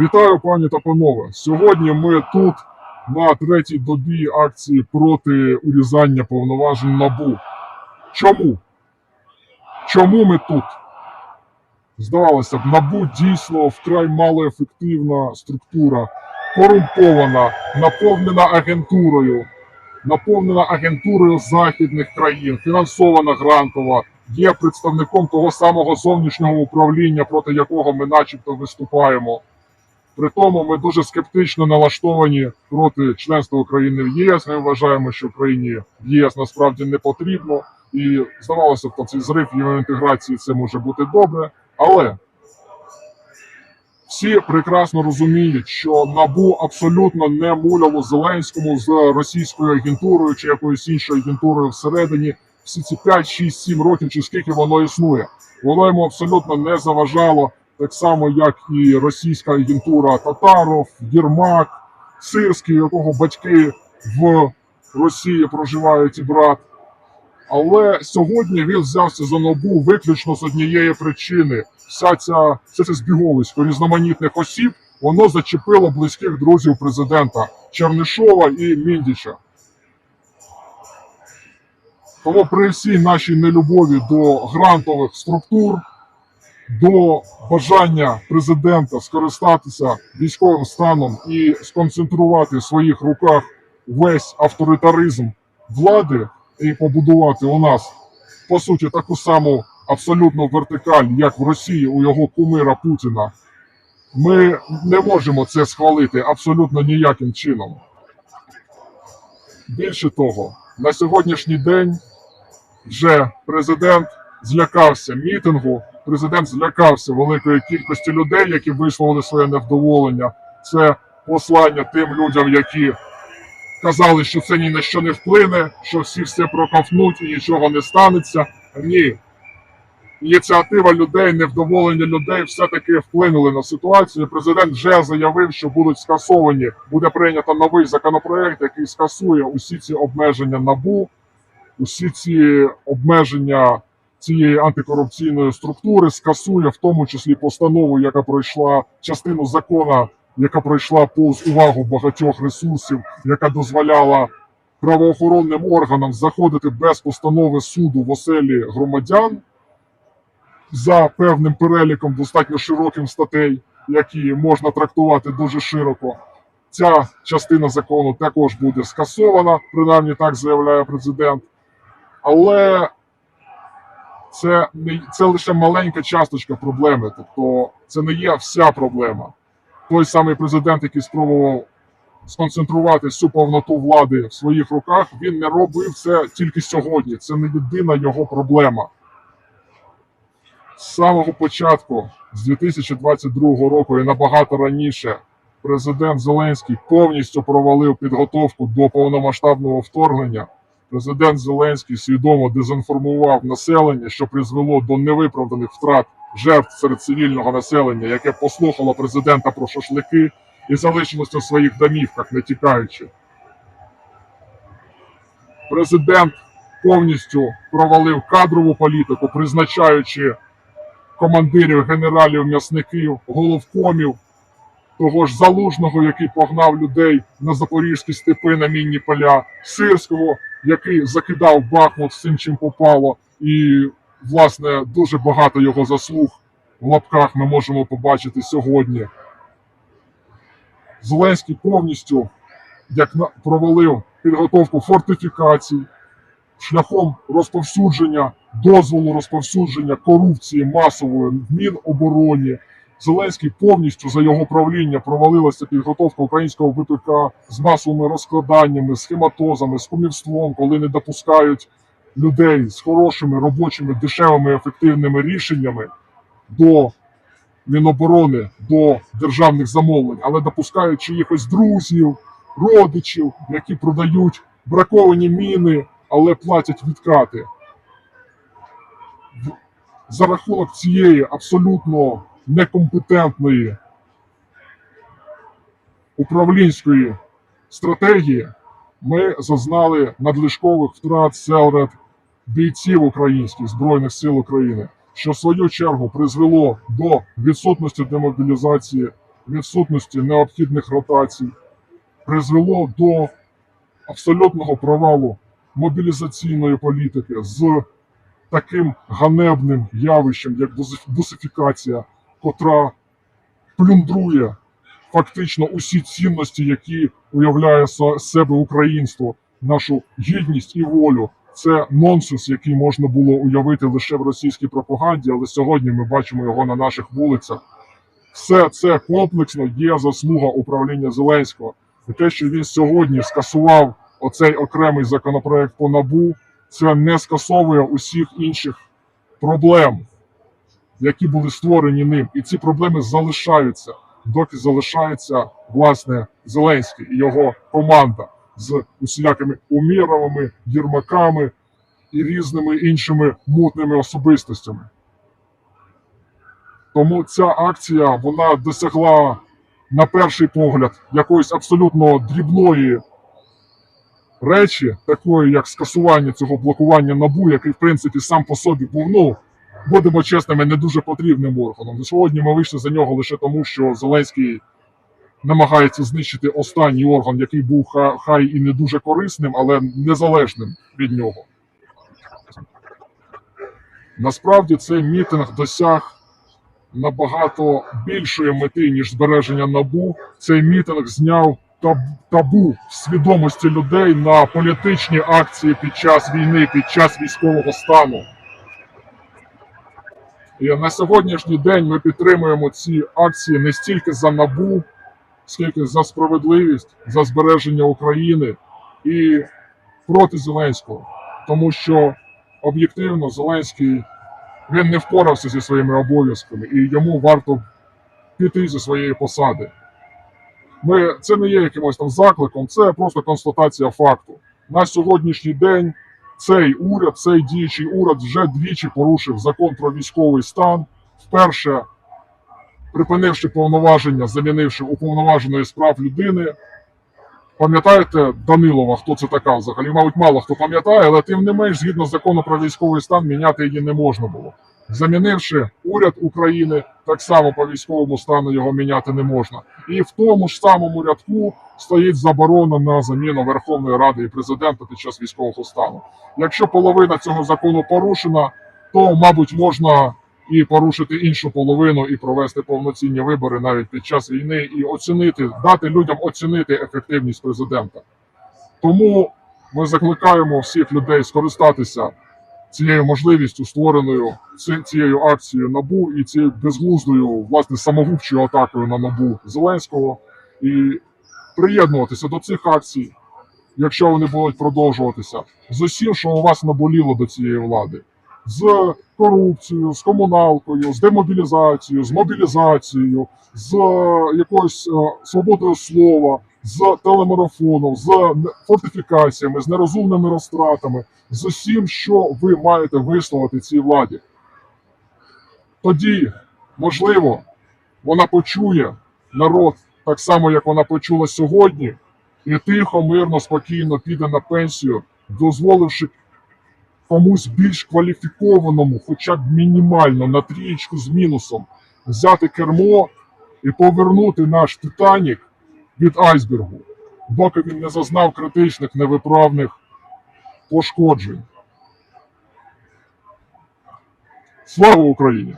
Вітаю, пані та панове. Сьогодні ми тут на третій добі акції проти урізання повноважень НАБУ. Чому? Чому ми тут? Здавалося б, НАБУ дійсно вкрай малоефективна структура, корумпована, наповнена агентурою, наповнена агентурою західних країн, фінансована грантова, є представником того самого зовнішнього управління, проти якого ми начебто виступаємо. При тому ми дуже скептично налаштовані проти членства України в ЄС. Ми вважаємо, що Україні в ЄС насправді не потрібно, і здавалося б, цей зрив євроінтеграції це може бути добре. Але всі прекрасно розуміють, що набу абсолютно не муляло Зеленському з російською агентурою чи якоюсь іншою агентурою всередині всі ці 5, 6, 7 років, чи скільки воно існує. Воно йому абсолютно не заважало так само, як і російська агентура Татаров, Єрмак, Сирський, якого батьки в Росії проживають і брат. Але сьогодні він взявся за нобу виключно з однієї причини. Вся ця все це збіговисько різноманітних осіб воно зачепило близьких друзів президента Чернишова і Міндіча. Тому при всій нашій нелюбові до грантових структур, до бажання президента скористатися військовим станом і сконцентрувати в своїх руках весь авторитаризм влади і побудувати у нас по суті таку саму абсолютну вертикаль, як в Росії у його кумира Путіна. Ми не можемо це схвалити абсолютно ніяким чином. Більше того, на сьогоднішній день вже президент злякався мітингу, президент злякався великої кількості людей, які висловили своє невдоволення. Це послання тим людям, які казали, що це ні на що не вплине, що всі все проковтнуть і нічого не станеться. Ні. Ініціатива людей, невдоволення людей все-таки вплинули на ситуацію. Президент вже заявив, що будуть скасовані, буде прийнято новий законопроект, який скасує усі ці обмеження набу, усі ці обмеження цієї антикорупційної структури, скасує в тому числі постанову, яка пройшла частину закона, яка пройшла повз увагу багатьох ресурсів, яка дозволяла правоохоронним органам заходити без постанови суду в оселі громадян за певним переліком достатньо широким статей, які можна трактувати дуже широко. Ця частина закону також буде скасована, принаймні так заявляє президент. Але це не це лише маленька часточка проблеми, тобто це не є вся проблема. Той самий президент, який спробував сконцентрувати всю повноту влади в своїх руках, він не робив це тільки сьогодні. Це не єдина його проблема. З самого початку, з 2022 року і набагато раніше, президент Зеленський повністю провалив підготовку до повномасштабного вторгнення. Президент Зеленський свідомо дезінформував населення, що призвело до невиправданих втрат жертв серед цивільного населення, яке послухало президента про шашлики і залишилося в своїх домівках, не тікаючи. Президент повністю провалив кадрову політику, призначаючи командирів, генералів, м'ясників, головкомів, того ж залужного, який погнав людей на запорізькі степи на мінні поля, сирського, який закидав Бахмут всім, чим попало, і, власне, дуже багато його заслуг в лапках ми можемо побачити сьогодні. Зеленський повністю як провалив підготовку фортифікацій шляхом розповсюдження дозволу розповсюдження корупції масової в Мінобороні. Зеленський повністю за його правління провалилася підготовка українського ВПК з масовими розкладаннями, схематозами, з кумівством, коли не допускають людей з хорошими робочими, дешевими, ефективними рішеннями до Міноборони, до державних замовлень, але допускають чиїхось друзів, родичів, які продають браковані міни, але платять відкати. За рахунок цієї абсолютно некомпетентної управлінської стратегії ми зазнали надлишкових втрат серед бійців українських збройних сил України, що в свою чергу призвело до відсутності демобілізації відсутності необхідних ротацій призвело до абсолютного провалу мобілізаційної політики з таким ганебним явищем, як бусифікація, котра плюндрує фактично усі цінності, які уявляє себе українство, нашу гідність і волю. Це нонсенс, який можна було уявити лише в російській пропаганді, але сьогодні ми бачимо його на наших вулицях. Все це комплексно є заслуга управління Зеленського. І те, що він сьогодні скасував оцей окремий законопроект по набу, це не скасовує усіх інших проблем, які були створені ним. І ці проблеми залишаються, доки залишається власне Зеленський і його команда з усілякими Уміровими, Єрмаками і різними іншими мутними особистостями. Тому ця акція вона досягла на перший погляд якоїсь абсолютно дрібної речі, такої як скасування цього блокування набу, який в принципі сам по собі був, ну будемо чесними, не дуже потрібним органом. Сьогодні ми вийшли за нього лише тому, що Зеленський намагається знищити останній орган, який був хай і не дуже корисним, але незалежним від нього. Насправді цей мітинг досяг набагато більшої мети, ніж збереження набу. Цей мітинг зняв табу свідомості людей на політичні акції під час війни, під час військового стану. І на сьогоднішній день ми підтримуємо ці акції не стільки за набу, скільки за справедливість, за збереження України і проти Зеленського. Тому що об'єктивно Зеленський він не впорався зі своїми обов'язками, і йому варто піти зі своєї посади. Ми, це не є якимось там закликом, це просто констатація факту. На сьогоднішній день цей уряд, цей діючий уряд вже двічі порушив закон про військовий стан. Вперше припинивши повноваження, замінивши уповноваженої справ людини. Пам'ятаєте Данилова, хто це така взагалі? Мабуть, мало хто пам'ятає, але тим не менш, згідно закону про військовий стан, міняти її не можна було. Замінивши уряд України, так само по військовому стану його міняти не можна. І в тому ж самому рядку стоїть заборона на заміну Верховної Ради і президента під час військового стану. Якщо половина цього закону порушена, то, мабуть, можна і порушити іншу половину і провести повноцінні вибори навіть під час війни, і оцінити, дати людям оцінити ефективність президента. Тому ми закликаємо всіх людей скористатися цією можливістю, створеною цією акцією набу і цією безглуздою, власне, самогубчою атакою на набу Зеленського, і приєднуватися до цих акцій, якщо вони будуть продовжуватися, з усім, що у вас наболіло до цієї влади. З корупцією, з комуналкою, з демобілізацією, з мобілізацією, з якоюсь е, свободою слова, з телемарафоном, з фортифікаціями, з нерозумними розтратами, з усім, що ви маєте висловити цій владі. Тоді, можливо, вона почує народ так само, як вона почула сьогодні, і тихо, мирно, спокійно піде на пенсію, дозволивши комусь більш кваліфікованому, хоча б мінімально на трієчку з мінусом, взяти кермо і повернути наш Титанік від айсбергу, доки він не зазнав критичних невиправних пошкоджень. Слава Україні!